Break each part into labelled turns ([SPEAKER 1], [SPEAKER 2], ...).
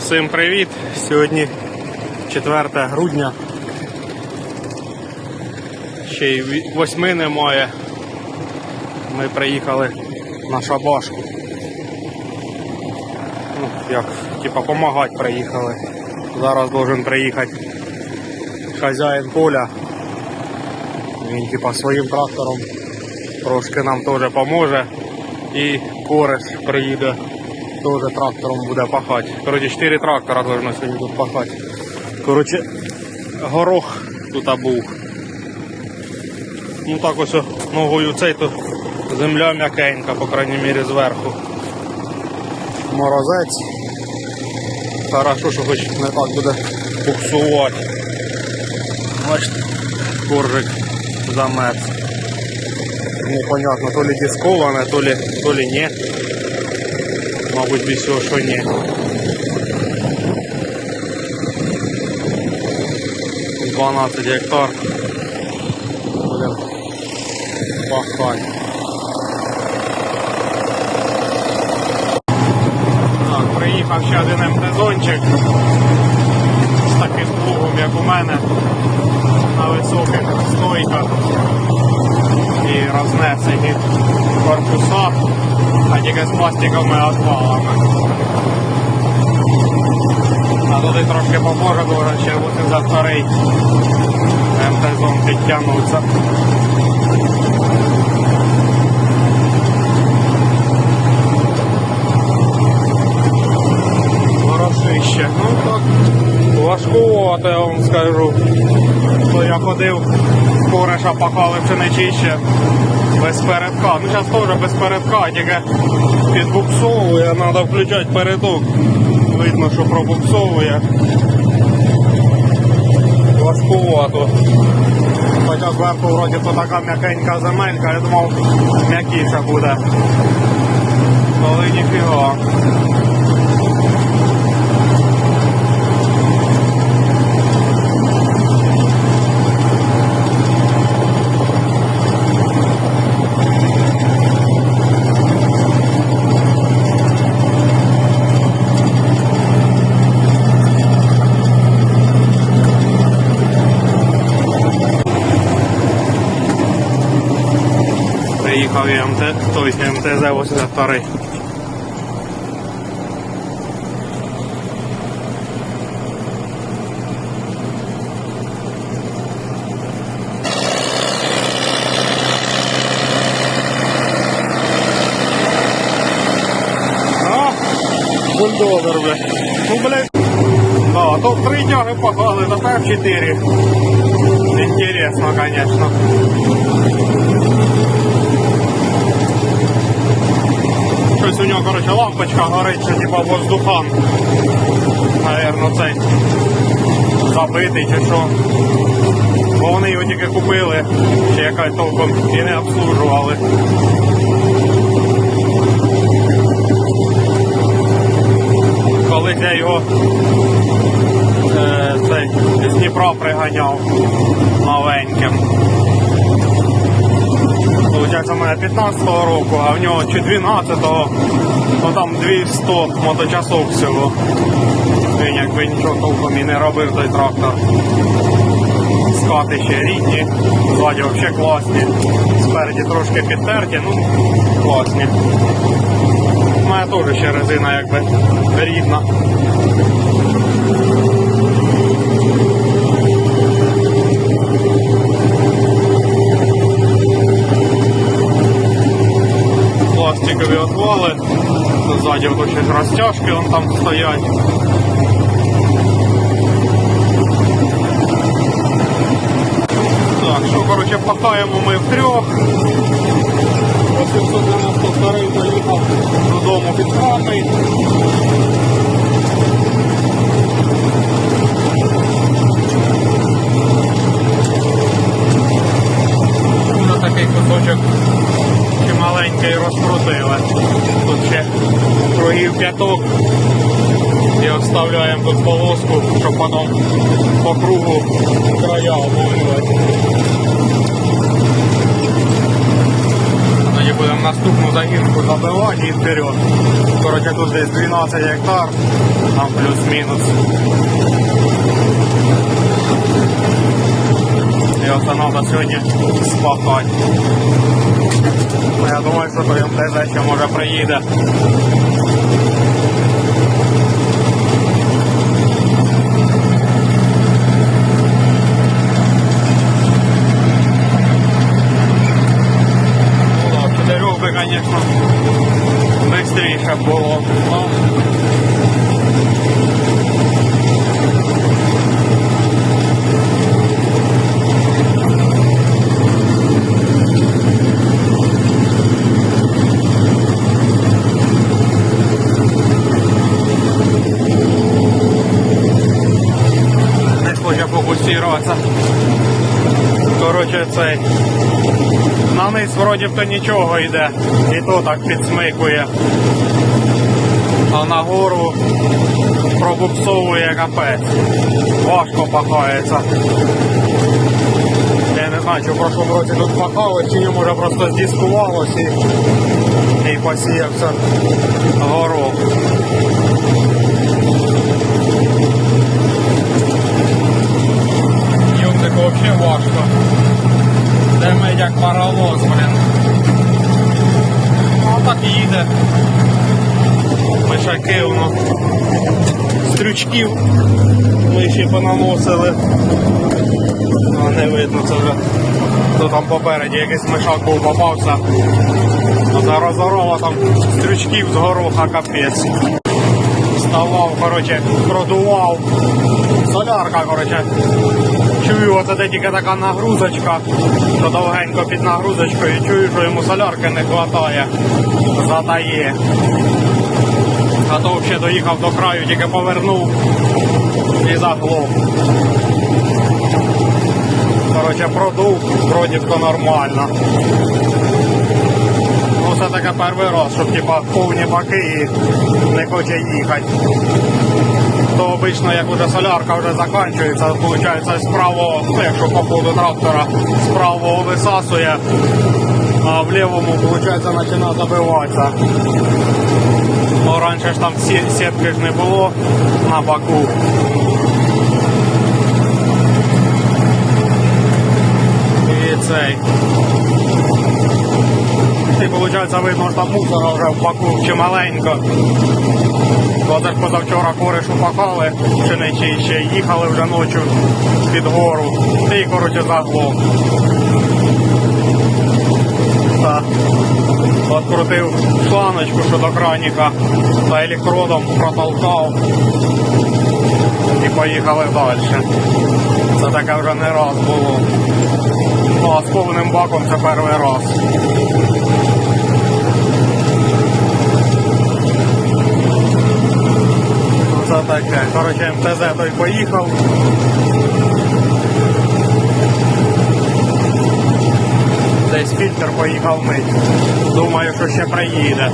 [SPEAKER 1] Всім привіт! Сьогодні 4 грудня. Ще й восьми немає. Ми приїхали на шабашку. Ну, як, типа, помагати приїхали. Зараз должен приїхати хазяїн поля. Він типа своїм трактором трошки нам теж поможе. І кореш приїде теж трактором буде пахати. Коротше, 4 трактора должно сьогодні тут пахати. Коротше, горох тут був. Ну так ось ногою цей то земля м'якенька, по крайній мірі зверху. Морозець. Хорошо, що хоч не так буде буксувати. Бачите, коржик замерз. Непонятно, то ли дисковане, то ли, то ли ні. Мабуть, без цього, що ні. Дванадцять гектар. Будемо пахати. Так, приїхав ще один МТЗончик з таким плугом, як у мене, на високих стойках і рознесені корпуса, а тільки з пластиковими отвалами. А туди трошки попозже дуже ще бути за старий МТЗон підтягнуться. Хорошище. Ну так, важкувато, я вам скажу. То я ходив, кореша пахали пшеничище без передка. Ну зараз теж без передка, тільки підбуксовує, треба включати передок. Видно, що пробуксовує. Важкувато. Хоча зверху вроді то така м'якенька земелька, я думав м'якіше буде. Але ніфіга. ТЗ-82. А? Бульдозер, блядь. Ну, блядь. А, то три тяги погнали, тепер чотири. Интересно, конечно. Щось у нього, коротше, лампочка горить, що типа воздухан. Наверно, цей забитий чи що. Бо вони його тільки купили, ще якась толком і не обслужували. Коли я його е, цей, з Дніпра приганяв новеньким. У мене 15-го року, а в нього чи 12-го, ну там 200 моточасов всього. Він якби нічого толком і не робив той трактор. Скати ще рідні, ззаді взагалі класні. Спереді трошки підтерті, ну класні. У мене теж ще резина якби рідна. пластикові отвали. Ззаді ото ще ж розтяжки вон там стоять. Так, що, коротше, пахаємо ми втрьох. 892 поїхав додому під хатою. Вже такий кусочок чи маленький розкрутили. Тут ще кругів п'яток. І оставляємо тут полоску, щоб потім по кругу края обмовлювати. Тоді будемо наступну загінку забивати і вперед. Коротше, тут десь 12 гектар, там плюс-мінус. І оце треба сьогодні спахати. Я думаю, що той МТЗ ще може приїде. Ну, да, чотирьох би, звісно, швидше було. Не хоче фокусуватися. Коротше, цей. Низ вроді то нічого йде. І то так підсмикує. А нагору пробуксовує капець. Важко пахається. Я не знаю, чи в прошлому році тут пахали, чи ні, може просто здіскувалось і, і посіявся горох. Юмнику взагалі важко. Де ми як паровоз, блін. Ну так їде. Мишаки воно. Стрючків ми ще понаносили. А не видно це вже. То там попереді якийсь мишак був попався. Та розорова там стрючків з гороха капець. Вставав, коротше, продував. Солярка, коротше. Чую, оце тільки така нагрузочка, що довгенько під нагрузочкою, чую, що йому солярки не вистачає. Задає. А то взагалі доїхав до краю, тільки повернув і заглох. Коротше, продув, вроді то нормально. Ну, це таке перший раз, щоб типа повні баки і не хоче їхати. Обично, як уже солярка вже закінчується, виходить, з правого, ну, якщо по ходу трактора, з правого висасує, а в лівому, виходить, починає забиватися. Бо раніше ж там сі- сітки ж не було на баку. І цей. І виходить, видно, що там мусора вже в баку чималенько. Бо це ж позавчора кориш упахали, чи не чи ще їхали вже ночі під гору. І коротше заглох. Так. Открутив шланочку, що до краніка, та електродом протолкав і поїхали далі. Це таке вже не раз було. Ну а з повним баком це перший раз. Ну, Це таке. Коротше, МТЗ той поїхав. Десь фільтр поїхав мить. Думаю, що ще приїде.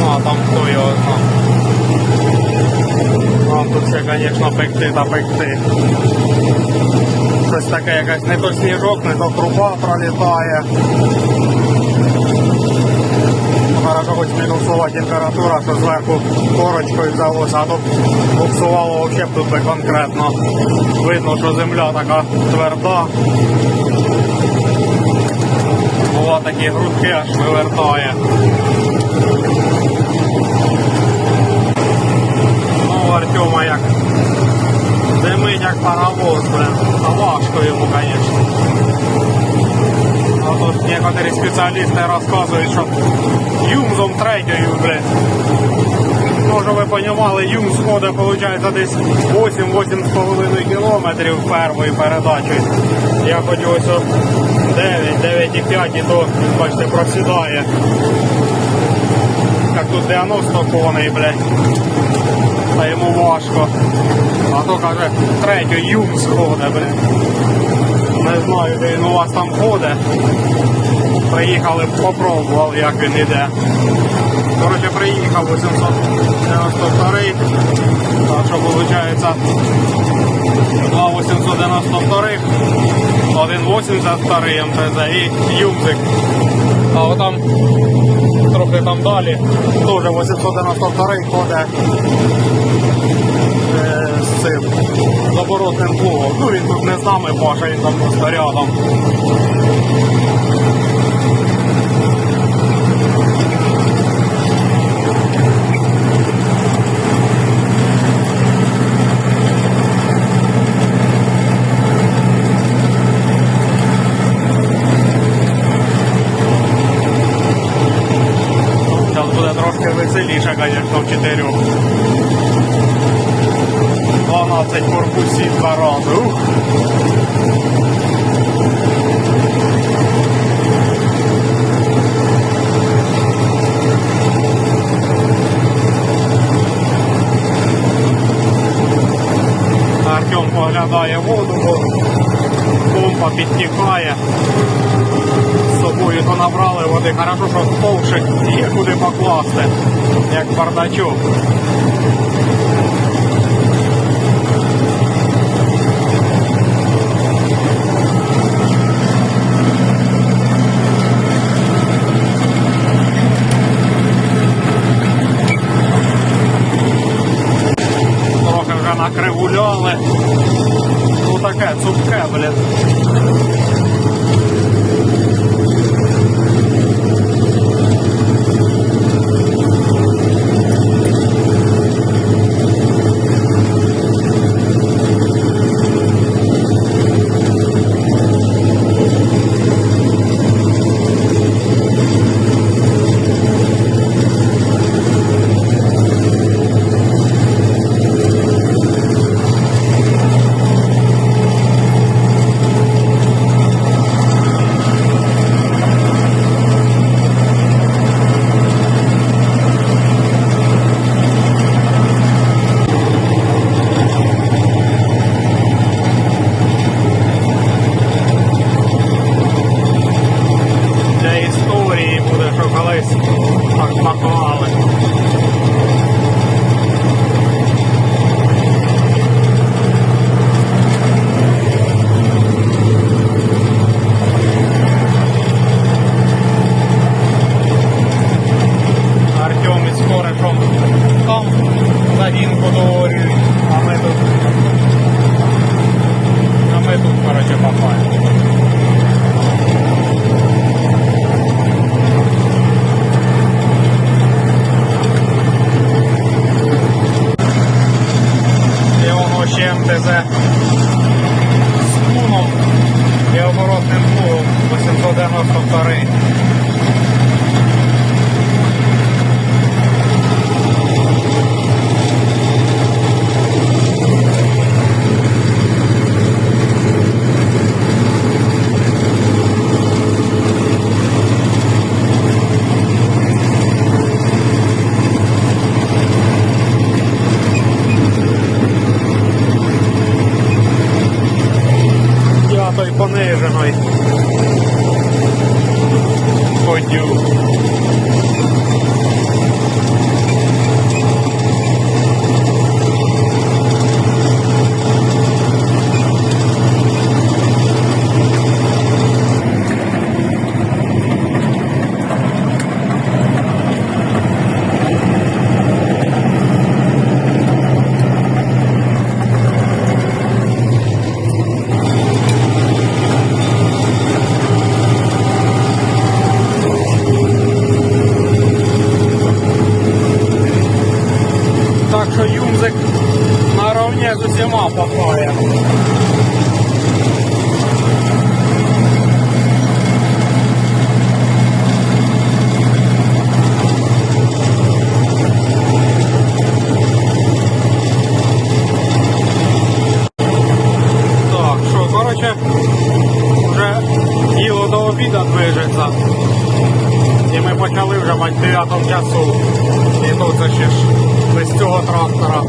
[SPEAKER 1] Ну, а там хто його знає. Нам тут ще, звісно, пекти та пекти. Щось таке якась не то сніжок, не то труба пролітає. Хорошо, хоч мінусова температура, що зверху корочкою взялося, а то буксувало взагалі тут би конкретно. Видно, що земля така тверда. Була такі грудки аж вивертає. Ну, Артема як димить як паровоз, блин. А важко йому, звісно. Тут некоторі спеціалісти розказують, що юмзом третьою, блин. Може ви розуміли, юм сходить, виходить, десь 8-8,5 кілометрів першої передачі. Я хоч ось 9, 9,5 і то, бачите, просідає. Як тут 90 коней, блядь. Та йому важко. А то каже, третю юм сходить, блядь. Не знаю, де він у вас там ходить. Приїхали, попробували, як він іде. Коротше, приїхав 892, так що виходить 2 892, 1,82 МТЗ і юмзик А отам трохи там далі, теж 892 ходить з цим з оборотним плугом. Ну він тут не з нами Паша, він там просто рядом. Трошки веселіше, звісно, в чотирьох. 12 корпусів рази. Ух. Артем поглядає воду, бо помпа підтікає. З собою то набрали води, хорошо, що ковшик є куди покласти, як бардачок. Трохи накривуляли. Ну таке цупке, блін. Ukraine.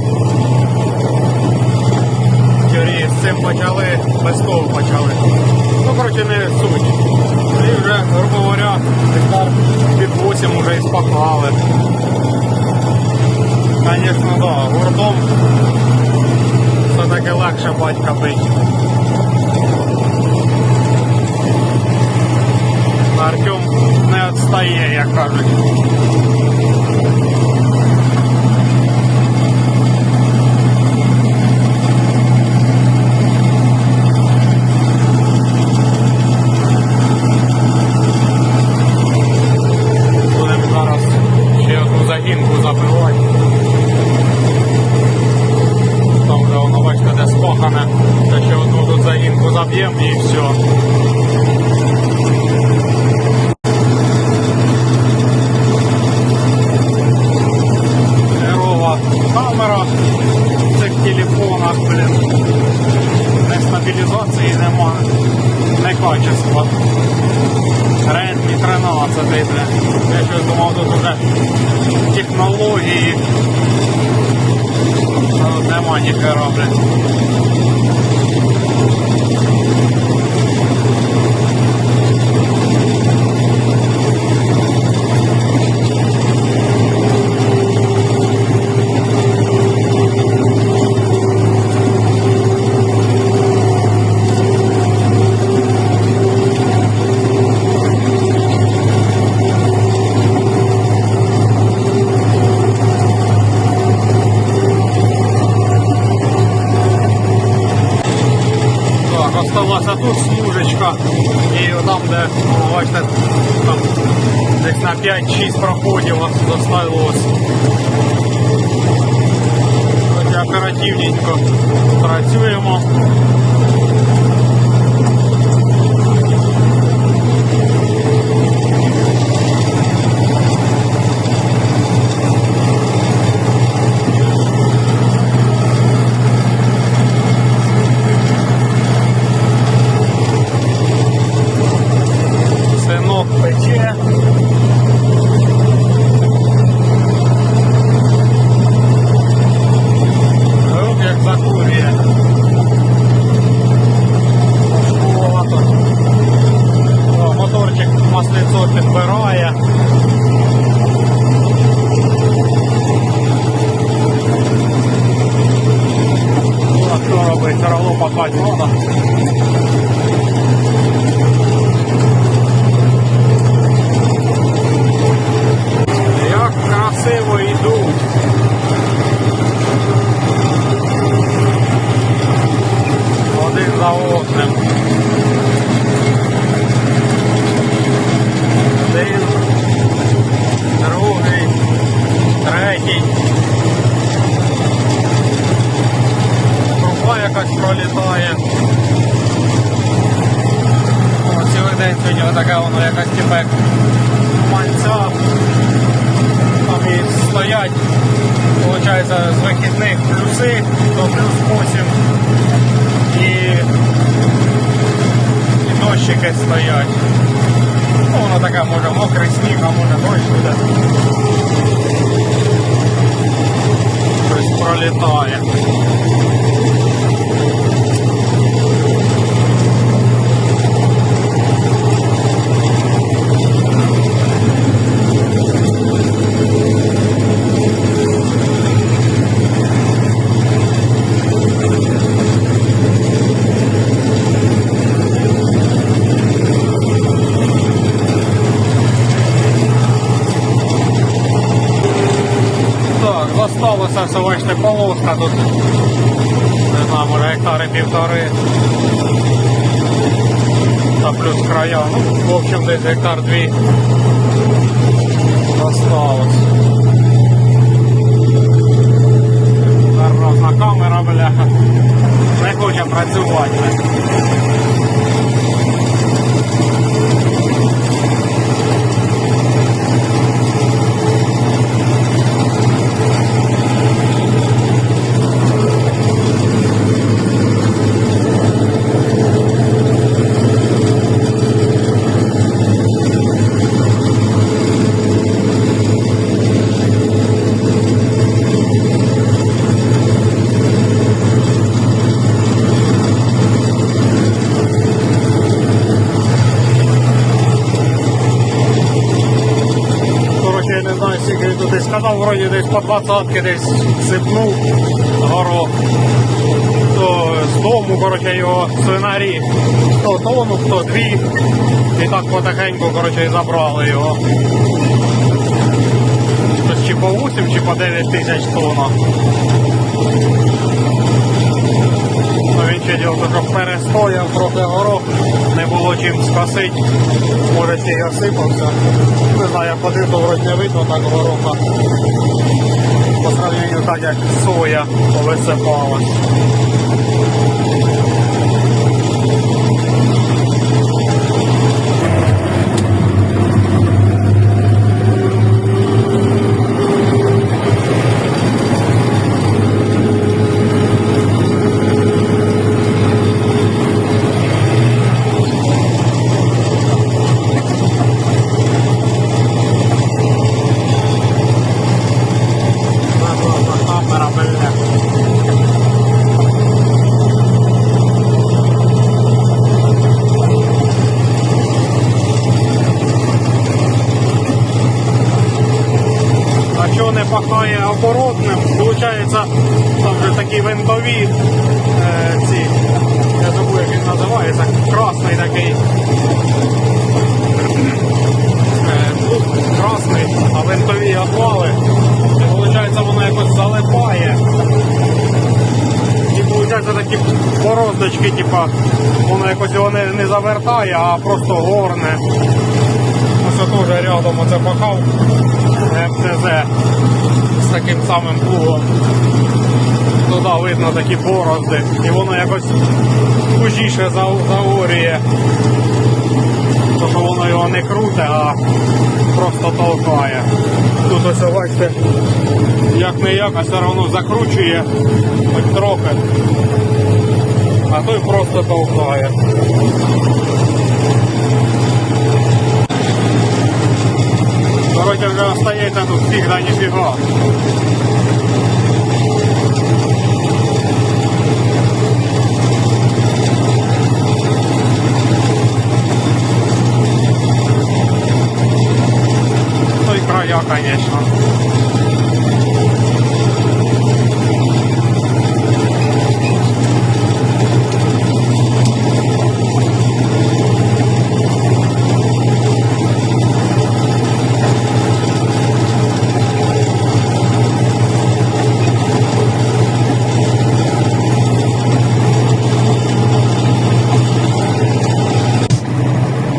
[SPEAKER 1] Трактора. З цим почали, без того почали. Ну, коротше, не суть. І вже, грубо говоря, під 8 вже і спахали. Звісно, да, гуртом все-таки легше батька бить. Артем не є, як кажуть. Будемо зараз ще одну загінку забивати. Там вже воно бачите, де спахане. Та ще одну тут загінку и все. Пролітає. О, цілий день сьогодні отаке воно якась типа як мальця там і стоять, виходить, з вихідних плюси до плюс 8 і, і дощики стоять. Ну, воно таке може мокрий сніг, а може дощ буде. Щось пролітає. Так, зосталося полоска тут. Не знаю, може гектари півтори. Та плюс края. Ну, в общем, десь гектар дві. Осталось. Гарна камера, бляха. Не хоче працювати. Коротше, я не знаю, скільки він тут десь сказав, вроді десь по двадцятки десь сипнув горох. То додому, коротше, його свинарі. Хто тонну, хто дві. І так потихеньку, коротше, і забрали його. Щось чи по 8, чи по 9 тисяч тонн. Ну, він ще діло, що перестояв трохи горох, не було чим скосити. Може ще й осипався. Не знаю, я ходив, то вроді не видно так гороха. По сравненню так як соя повисипалась. Камера, бля. А не пахає оборотним, виходить, там вже такі винтові е, ці, я забув, як він називається, красний такий. Е, ну, красний, а винтові отвали. І виходить, воно якось залипає. І виходить такі бороздочки, типа, воно якось його не, не завертає, а просто горне. Ось теж рядом оце пахав МТЗ з таким самим плугом. Туди видно такі борозди. І воно якось хужіше за- заорює. То, що воно його не круте, а просто толкає. Тут ось бачите, як не як, а все одно закручує хоч трохи. А той просто толкає. Короче, вже остається тут фігда ніфіга. Ну и края, конечно.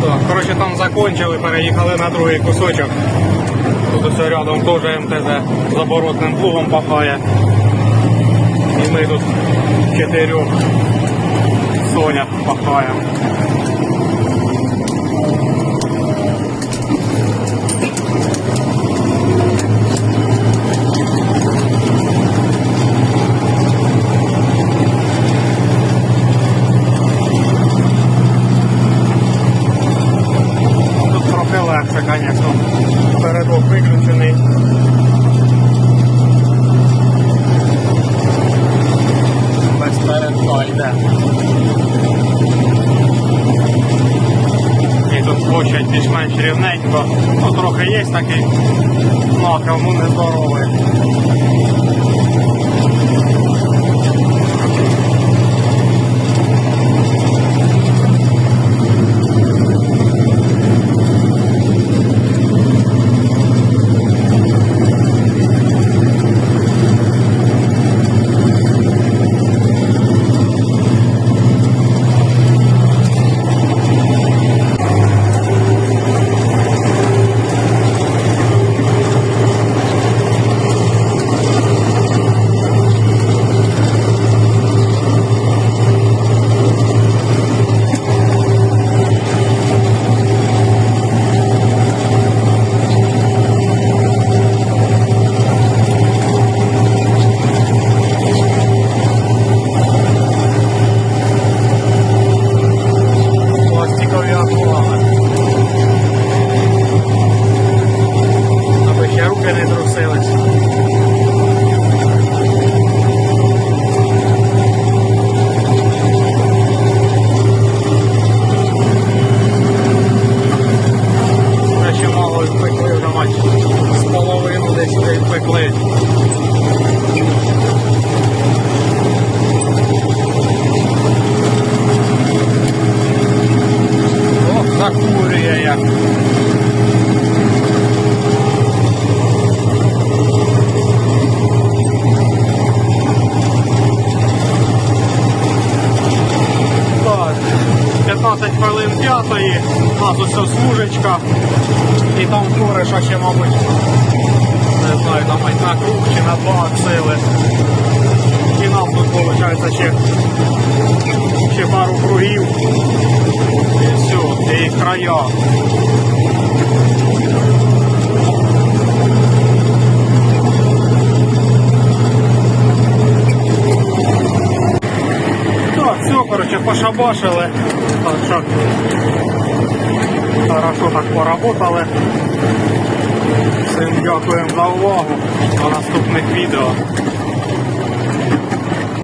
[SPEAKER 1] Так, коротше, там закончили, переїхали на другий кусочок. Тут все рядом теж МТЗ з оборотним плугом пахає. І ми тут чотирьох Соня пахаємо. Тут трохи легше, звісно. Передок виключений. Без передка йде. І тут площадь більш-менш рівненько. Ну, трохи є такий ну а кому не здоровий. Ось. І там кореша ще, мабуть, не знаю, там на круг чи на два сили. І нам тут виходить ще, ще пару кругів. І все, і края. Так, все, короче, пошабашили. Так що хорошо так поработали. Всім дякуємо за увагу. До наступних відео.